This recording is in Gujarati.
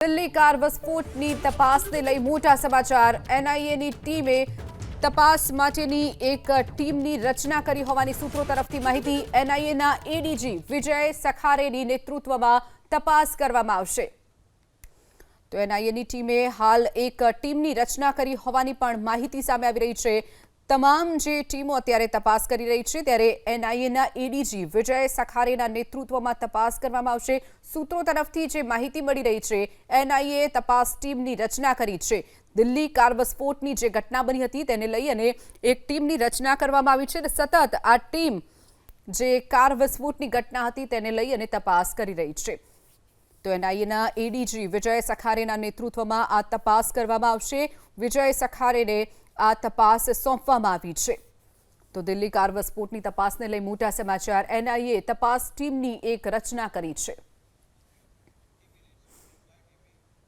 દિલ્હી કાર વિસ્ફોટની તપાસને લઈ મોટા સમાચાર. એનઆઈએની ટીમે તપાસ માટેની એક ટીમની રચના કરી હોવાની સૂત્રો તરફથી માહિતી. એનઆઈએના એડીજી વિજય સખારેની નેતૃત્વમાં તપાસ કરવામાં આવશે. તો એનઆઈએની ટીમે હાલ એક ટીમની રચના કરી હોવાની પણ માહિતી સામે આવી રહી છે. તમામ જે ટીમો અત્યારે તપાસ કરી રહી છે, ત્યારે એનઆઈએના એડીજી વિજય સખારેના નેતૃત્વમાં તપાસ કરવામાં આવશે. સૂત્રો તરફથી જે માહિતી મળી રહી છે, એનઆઈએ તપાસ ટીમની રચના કરી છે. દિલ્હી કાર વિસ્ફોટની જે ઘટના બની હતી, તેને લઈ અને એક ટીમની રચના કરવામાં આવી છે અને સતત આ ટીમ જે કાર વિસ્ફોટની ઘટના હતી, તેને લઈ અને તપાસ કરી રહી છે. તો એનઆઈએના એડીજી વિજય સખારેના નેતૃત્વમાં આ તપાસ કરવામાં આવશે. વિજય સખારેને આ તપાસ સોંપવામાં આવી છે. તો દિલ્હી કાર વિસ્ફોટની તપાસને લઈ મોટા સમાચાર. એનઆઈએ તપાસ ટીમની એક રચના કરી છે.